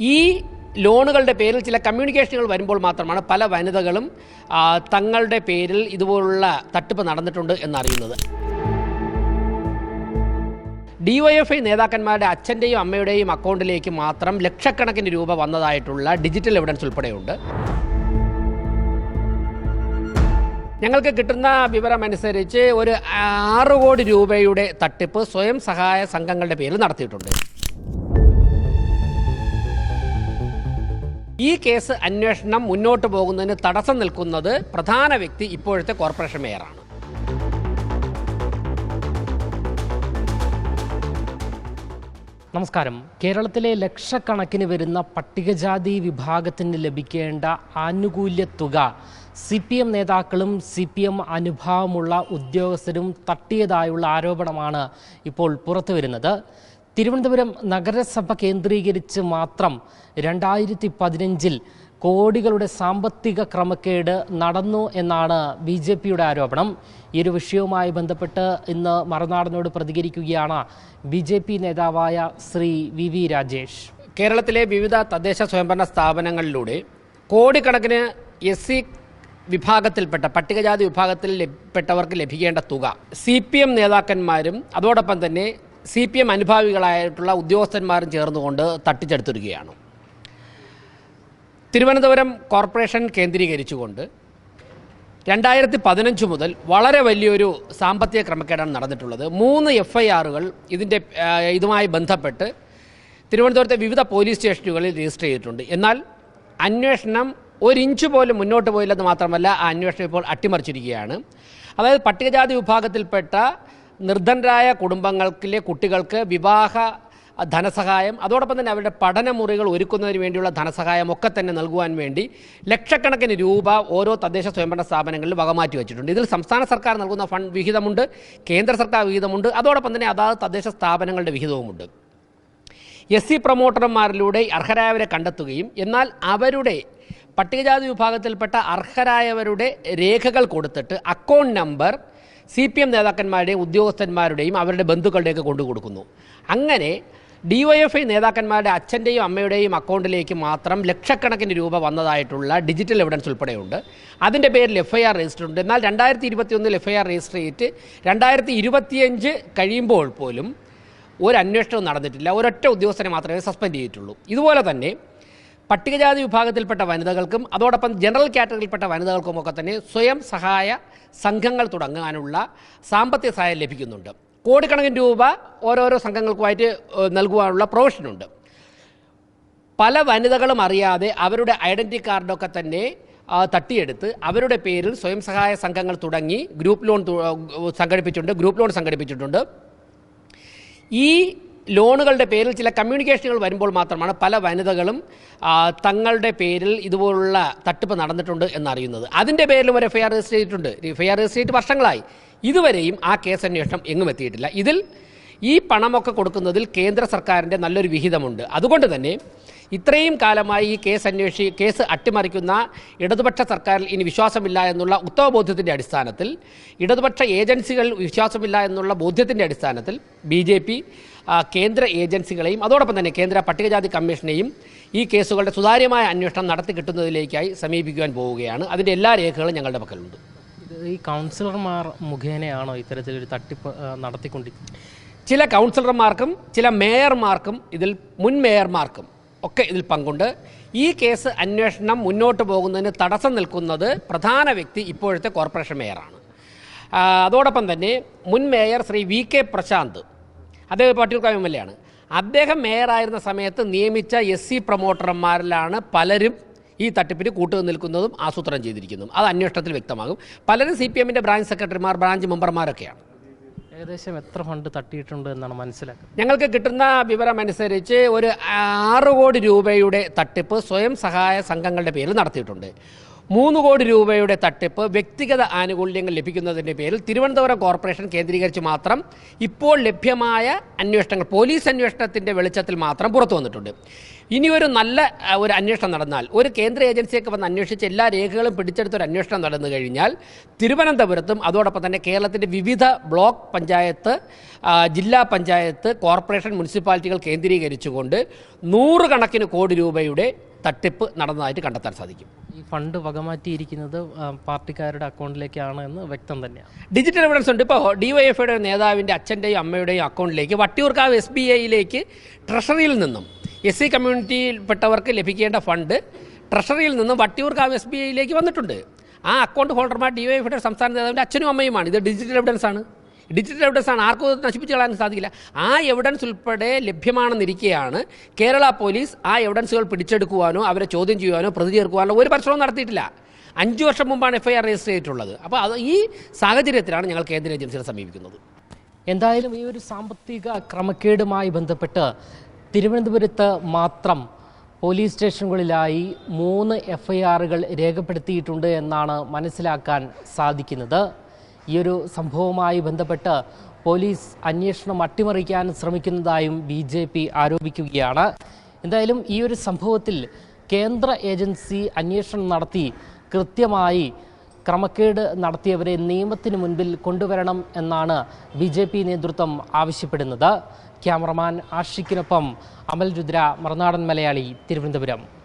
ഈ ലോണുകളുടെ പേരിൽ ചില കമ്മ്യൂണിക്കേഷനുകൾ വരുമ്പോൾ മാത്രമാണ് പല വനിതകളും തങ്ങളുടെ പേരിൽ ഇതുപോലുള്ള തട്ടിപ്പ് നടന്നിട്ടുണ്ട് എന്നറിയുന്നത്. ഡിവൈഎഫ്ഐ നേതാക്കന്മാരുടെ അച്ഛന്റെയും അമ്മയുടെയും അക്കൗണ്ടിലേക്ക് മാത്രം ലക്ഷക്കണക്കിന് രൂപ വന്നതായിട്ടുള്ള ഡിജിറ്റൽ എവിഡൻസ് ഉൾപ്പെടെയുണ്ട്. ഞങ്ങൾക്ക് കിട്ടുന്ന വിവരമനുസരിച്ച് ഒരു ആറ് കോടി രൂപയുടെ തട്ടിപ്പ് സ്വയം സഹായ സംഘങ്ങളുടെ പേരിൽ നടത്തിയിട്ടുണ്ട്. ഈ കേസ് അന്വേഷണം മുന്നോട്ട് പോകുന്നതിന് തടസ്സം നിൽക്കുന്നത് പ്രധാന വ്യക്തി ഇപ്പോഴത്തെ കോർപ്പറേഷൻ മേയറാണ് നമസ്കാരം. കേരളത്തിലെ ലക്ഷക്കണക്കിന് വരുന്ന പട്ടികജാതി വിഭാഗത്തിന് ലഭിക്കേണ്ട ആനുകൂല്യ തുക സി പി എം നേതാക്കളും സി പി എം അനുഭാവമുള്ള ഉദ്യോഗസ്ഥരും തട്ടിയതായുള്ള ആരോപണമാണ് ഇപ്പോൾ പുറത്തു വരുന്നത് തിരുവനന്തപുരം നഗരസഭ കേന്ദ്രീകരിച്ച് മാത്രം രണ്ടായിരത്തി പതിനഞ്ചിൽ കോടികളുടെ സാമ്പത്തിക ക്രമക്കേട് നടന്നു എന്നാണ് ബി ജെ പിയുടെ ആരോപണം. ഈ ഒരു വിഷയവുമായി ബന്ധപ്പെട്ട് ഇന്ന് മറുനാടനോട് പ്രതികരിക്കുകയാണ് ബി ജെ പി നേതാവായ ശ്രീ വി വി രാജേഷ്. കേരളത്തിലെ വിവിധ തദ്ദേശ സ്വയംഭരണ സ്ഥാപനങ്ങളിലൂടെ കോടിക്കണക്കിന് എസ് സി വിഭാഗത്തിൽപ്പെട്ട പട്ടികജാതി വിഭാഗത്തിൽ പെട്ടവർക്ക് ലഭിക്കേണ്ട തുക സി പി എം നേതാക്കന്മാരും അതോടൊപ്പം തന്നെ സി പി എം അനുഭാവികളായിട്ടുള്ള ഉദ്യോഗസ്ഥന്മാരും ചേർന്നുകൊണ്ട് തട്ടിച്ചെടുത്തിരിക്കുകയാണ് തിരുവനന്തപുരം കോർപ്പറേഷൻ കേന്ദ്രീകരിച്ചുകൊണ്ട് രണ്ടായിരത്തി പതിനഞ്ച് മുതൽ വളരെ വലിയൊരു സാമ്പത്തിക ക്രമക്കേടാണ് നടന്നിട്ടുള്ളത്. മൂന്ന് എഫ് ഐ ആറുകൾ ഇതിന്റെ ഇതുമായി ബന്ധപ്പെട്ട് തിരുവനന്തപുരത്തെ വിവിധ പോലീസ് സ്റ്റേഷനുകളിൽ രജിസ്റ്റർ ചെയ്തിട്ടുണ്ട്. എന്നാൽ അന്വേഷണം ഒരിഞ്ച് പോലും മുന്നോട്ട് പോയില്ലെന്ന് മാത്രമല്ല ആ അന്വേഷണം ഇപ്പോൾ അട്ടിമറിച്ചിരിക്കുകയാണ്. അതായത് പട്ടികജാതി വിഭാഗത്തിൽപ്പെട്ട നിർധനരായ കുടുംബങ്ങൾക്കിലെ കുട്ടികൾക്ക് വിവാഹ ധനസഹായം അതോടൊപ്പം തന്നെ അവരുടെ പഠനമുറികൾ ഒരുക്കുന്നതിന് വേണ്ടിയുള്ള ധനസഹായം ഒക്കെ തന്നെ നൽകുവാൻ വേണ്ടി ലക്ഷക്കണക്കിന് രൂപ ഓരോ തദ്ദേശ സ്വയംഭരണ സ്ഥാപനങ്ങളിൽ വകമാറ്റി വെച്ചിട്ടുണ്ട്. ഇതിൽ സംസ്ഥാന സർക്കാർ നൽകുന്ന ഫണ്ട് വിഹിതമുണ്ട് കേന്ദ്ര സർക്കാർ വിഹിതമുണ്ട് അതോടൊപ്പം തന്നെ അതാത് തദ്ദേശ സ്ഥാപനങ്ങളുടെ വിഹിതവുമുണ്ട്. എസ് സി പ്രൊമോട്ടർമാരിലൂടെ അർഹരായവരെ കണ്ടെത്തുകയും എന്നാൽ അവരുടെ പട്ടികജാതി വിഭാഗത്തിൽപ്പെട്ട അർഹരായവരുടെ രേഖകൾ കൊടുത്തിട്ട് account number C P M നേതാക്കന്മാരുടെയും ഉദ്യോഗസ്ഥന്മാരുടെയും അവരുടെ ബന്ധുക്കളുടെയൊക്കെ കൊണ്ടു കൊടുക്കുന്നു. അങ്ങനെ ഡിവൈഎഫ്ഐ നേതാക്കന്മാരുടെ അച്ഛന്റെയും അമ്മയുടെയും അക്കൗണ്ടിലേക്ക് മാത്രം ലക്ഷക്കണക്കിന് രൂപ വന്നതായിട്ടുള്ള ഡിജിറ്റൽ എവിഡൻസ് ഉൾപ്പെടെയുണ്ട്. അതിന്റെ പേരിൽ എഫ് ഐ ആർ രജിസ്റ്റർ ഉണ്ട്. എന്നാൽ രണ്ടായിരത്തി ഇരുപത്തിയൊന്നിൽ എഫ് ഐ ആർ രജിസ്റ്റർ ചെയ്തിട്ട് രണ്ടായിരത്തി ഇരുപത്തിയഞ്ച് കഴിയുമ്പോൾ പോലും ഒരു അന്വേഷണവും നടന്നിട്ടില്ല. ഒരൊറ്റ ഉദ്യോഗസ്ഥനെ മാത്രമേ സസ്പെൻഡ് ചെയ്തിട്ടുള്ളൂ. ഇതുപോലെ തന്നെ പട്ടികജാതി വിഭാഗത്തിൽപ്പെട്ട വനിതകൾക്കും അതോടൊപ്പം ജനറൽ കാറ്റഗറിയിൽപ്പെട്ട വനിതകൾക്കുമൊക്കെ തന്നെ സ്വയം സഹായ സംഘങ്ങൾ തുടങ്ങാനുള്ള സാമ്പത്തിക സഹായം ലഭിക്കുന്നുണ്ട്. കോടിക്കണക്കിന് രൂപ ഓരോരോ സംഘങ്ങൾക്കുമായിട്ട് നൽകുവാനുള്ള പ്രൊവിഷനുണ്ട് പല വനിതകളും അറിയാതെ അവരുടെ ഐഡന്റി കാർഡൊക്കെ തന്നെ തട്ടിയെടുത്ത് അവരുടെ പേരിൽ സ്വയം സഹായ സംഘങ്ങൾ തുടങ്ങി ഗ്രൂപ്പ് ലോൺ സംഘടിപ്പിച്ചിട്ടുണ്ട് ഗ്രൂപ്പ് ലോൺ സംഘടിപ്പിച്ചിട്ടുണ്ട്. ഈ ലോണുകളുടെ പേരിൽ ചില കമ്മ്യൂണിക്കേഷനുകൾ വരുമ്പോൾ മാത്രമാണ് പല വനിതകളും തങ്ങളുടെ പേരിൽ ഇതുപോലുള്ള തട്ടിപ്പ് നടന്നിട്ടുണ്ട് എന്നറിയുന്നത്. അതിന്റെ പേരിലും ഒരു എഫ്ഐആർ രജിസ്റ്റർ ചെയ്തിട്ടുണ്ട്. എഫ്ഐആർ രജിസ്റ്റർ ചെയ്തിട്ട് വർഷങ്ങളായി. ഇതുവരെയും ആ കേസ് അന്വേഷണം എങ്ങും എത്തിയിട്ടില്ല. ഇതിൽ ഈ പണമൊക്കെ കൊടുക്കുന്നതിൽ കേന്ദ്ര സർക്കാരിന്റെ നല്ലൊരു വിഹിതമുണ്ട്. അതുകൊണ്ട് തന്നെ ഇത്രയും കാലമായി ഈ കേസ് അന്വേഷി കേസ് അട്ടിമറിക്കുന്ന ഇടതുപക്ഷ സർക്കാരിൽ ഇനി വിശ്വാസമില്ല എന്നുള്ള ഉത്തമബോധ്യത്തിന്റെ അടിസ്ഥാനത്തിൽ ഇടതുപക്ഷ ഏജൻസികൾ വിശ്വാസമില്ല എന്നുള്ള ബോധ്യത്തിന്റെ അടിസ്ഥാനത്തിൽ ബി കേന്ദ്ര ഏജൻസികളെയും അതോടൊപ്പം തന്നെ കേന്ദ്ര പട്ടികജാതി കമ്മീഷനെയും ഈ കേസുകളുടെ സുതാര്യമായ അന്വേഷണം നടത്തി കിട്ടുന്നതിലേക്കായി സമീപിക്കുവാൻ പോവുകയാണ്. അതിന്റെ എല്ലാ രേഖകളും ഞങ്ങളുടെ പക്കലുണ്ട്. ഈ കൗൺസിലർമാർ മുഖേനയാണോ ഇത്തരത്തിലൊരു തട്ടിപ്പ് നടത്തിക്കൊണ്ടി നടത്തിക്കൊണ്ടിരിക്കുന്നത്? ചില കൗൺസിലർമാർക്കും ചില മേയർമാർക്കും ഇതിൽ മുൻ മേയർമാർക്കും ഒക്കെ ഇതിൽ പങ്കുണ്ട്. ഈ കേസ് അന്വേഷണം മുന്നോട്ട് പോകുന്നതിന് തടസ്സം നിൽക്കുന്നത് പ്രധാന വ്യക്തി ഇപ്പോഴത്തെ കോർപ്പറേഷൻ മേയറാണ്. അതോടൊപ്പം തന്നെ മുൻ mayor Shri V K Prashanth അദ്ദേഹം പട്ടിയൂർക്കാവ് എം എൽ എ ആണ് അദ്ദേഹം മേയറായിരുന്ന സമയത്ത് നിയമിച്ച എസ് സി പ്രൊമോട്ടർമാരിലാണ് പലരും ഈ തട്ടിപ്പിന് കൂട്ടു നിൽക്കുന്നതും ആസൂത്രണം ചെയ്തിരിക്കുന്നതും. അത് അന്വേഷണത്തിൽ വ്യക്തമാകും. പലരും സി പി എമ്മിന്റെ ബ്രാഞ്ച് സെക്രട്ടറിമാർ ബ്രാഞ്ച് മെമ്പർമാരൊക്കെയാണ്. ഏകദേശം എത്ര ഫണ്ട് തട്ടിയിട്ടുണ്ട് എന്നാണ് മനസ്സിലാക്കുന്നത്. ഞങ്ങൾക്ക് കിട്ടുന്ന വിവരം അനുസരിച്ച് ഒരു ആറ് കോടി രൂപയുടെ തട്ടിപ്പ് സ്വയം സഹായ സംഘങ്ങളുടെ പേരിൽ നടത്തിയിട്ടുണ്ട്. മൂന്ന് കോടി രൂപയുടെ തട്ടിപ്പ് വ്യക്തിഗത ആനുകൂല്യങ്ങൾ ലഭിക്കുന്നതിന്റെ പേരിൽ തിരുവനന്തപുരം കോർപ്പറേഷൻ കേന്ദ്രീകരിച്ച് മാത്രം ഇപ്പോൾ ലഭ്യമായ അന്വേഷണങ്ങൾ പോലീസ് അന്വേഷണത്തിന്റെ വെളിച്ചത്തിൽ മാത്രം പുറത്തു വന്നിട്ടുണ്ട്. ഇനി ഒരു നല്ല ഒരു അന്വേഷണം നടന്നാൽ ഒരു കേന്ദ്ര ഏജൻസിയൊക്കെ വന്ന് അന്വേഷിച്ച് എല്ലാ രേഖകളും പിടിച്ചെടുത്ത ഒരു അന്വേഷണം നടന്നു കഴിഞ്ഞാൽ തിരുവനന്തപുരത്തും അതോടൊപ്പം തന്നെ കേരളത്തിന്റെ വിവിധ ബ്ലോക്ക് പഞ്ചായത്ത് ജില്ലാ പഞ്ചായത്ത് കോർപ്പറേഷൻ മുനിസിപ്പാലിറ്റികൾ കേന്ദ്രീകരിച്ചുകൊണ്ട് നൂറുകണക്കിന് കോടി രൂപയുടെ തട്ടിപ്പ് നടന്നതായിട്ട് കണ്ടെത്താൻ സാധിക്കും. ഈ ഫണ്ട് വകമാറ്റിയിരിക്കുന്നത് പാർട്ടിക്കാരുടെ അക്കൗണ്ടിലേക്കാണ് എന്ന് വ്യക്തം തന്നെയാണ്. ഡിജിറ്റൽ എവിഡൻസ് ഉണ്ട്. ഇപ്പോൾ ഡിവൈഎഫ്ഐയുടെ നേതാവിന്റെ അച്ഛന്റെയും അമ്മയുടെയും അക്കൗണ്ടിലേക്ക് വട്ടിയൂർക്കാവ് എസ് ബി ഐയിലേക്ക് ട്രഷറിയിൽ നിന്നും എസ് സി കമ്മ്യൂണിറ്റിയിൽപ്പെട്ടവർക്ക് ലഭിക്കേണ്ട ഫണ്ട് ട്രഷറിയിൽ നിന്നും വട്ടിയൂർക്കാവ് എസ് ബി ഐയിലേക്ക് വന്നിട്ടുണ്ട്. ആ അക്കൗണ്ട് ഹോൾഡർമാർ ഡിവൈഎഫ്ഐയുടെ സംസ്ഥാന നേതാവിന്റെ അച്ഛനും അമ്മയുമാണ്. ഇത് ഡിജിറ്റൽ എവിഡൻസ് ആണ്. ഡിജിറ്റൽ എവിഡൻസ് ആണ്. ആർക്കും നശിപ്പിച്ച് കളയാൻ സാധിക്കില്ല. ആ എവിഡൻസ് ഉൾപ്പെടെ ലഭ്യമാണെന്നിരിക്കെയാണ്. കേരള പോലീസ് ആ എവിഡൻസുകൾ പിടിച്ചെടുക്കുവാനോ അവരെ ചോദ്യം ചെയ്യുവാനോ പ്രതി ചേർക്കുവാനോ ഒരു പരിശ്രമവും നടത്തിയിട്ടില്ല. അഞ്ച് വർഷം മുമ്പാണ് എഫ് ഐ ആർ രജിസ്റ്റർ ചെയ്തിട്ടുള്ളത്. അപ്പോൾ അത് ഈ സാഹചര്യത്തിലാണ് ഞങ്ങൾ കേന്ദ്ര ഏജൻസികളെ സമീപിക്കുന്നത്. എന്തായാലും ഈ ഒരു സാമ്പത്തിക ക്രമക്കേടുമായി ബന്ധപ്പെട്ട് തിരുവനന്തപുരത്ത് മാത്രം പോലീസ് സ്റ്റേഷനുകളിലായി മൂന്ന് എഫ്ഐആറുകൾ രേഖപ്പെടുത്തിയിട്ടുണ്ട് എന്നാണ് മനസ്സിലാക്കാൻ സാധിക്കുന്നത്. ഈ ഒരു സംഭവവുമായി ബന്ധപ്പെട്ട് പോലീസ് അന്വേഷണം അട്ടിമറിക്കാൻ ശ്രമിക്കുന്നതായും ബി ജെ പി ആരോപിക്കുകയാണ്. എന്തായാലും ഈ ഒരു സംഭവത്തിൽ കേന്ദ്ര ഏജൻസി അന്വേഷണം നടത്തി കൃത്യമായി ക്രമക്കേട് നടത്തിയവരെ നിയമത്തിന് മുൻപിൽ കൊണ്ടുവരണം എന്നാണ് ബി ജെ പി നേതൃത്വം ആവശ്യപ്പെടുന്നത്. ക്യാമറമാൻ ആഷിക്കിനൊപ്പം അമൽ രുദ്ര മറുനാടൻ മലയാളി തിരുവനന്തപുരം.